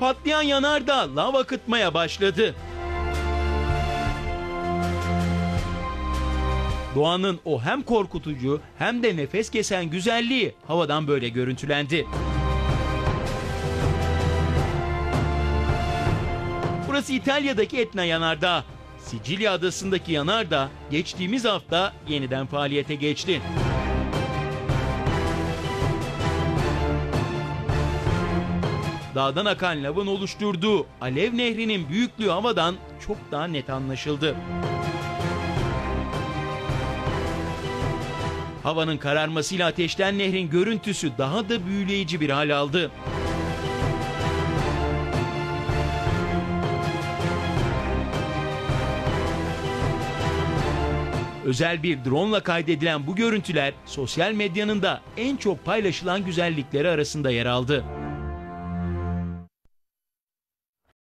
Patlayan yanardağ lav akıtmaya başladı. Doğanın o hem korkutucu hem de nefes kesen güzelliği havadan böyle görüntülendi. Burası İtalya'daki Etna Yanardağ. Sicilya adasındaki yanardağ geçtiğimiz hafta yeniden faaliyete geçti. Dağdan akan lavın oluşturduğu Alev Nehri'nin büyüklüğü havadan çok daha net anlaşıldı. Havanın kararmasıyla ateşten nehrin görüntüsü daha da büyüleyici bir hal aldı. Özel bir drone ile kaydedilen bu görüntüler sosyal medyanın da en çok paylaşılan güzellikleri arasında yer aldı.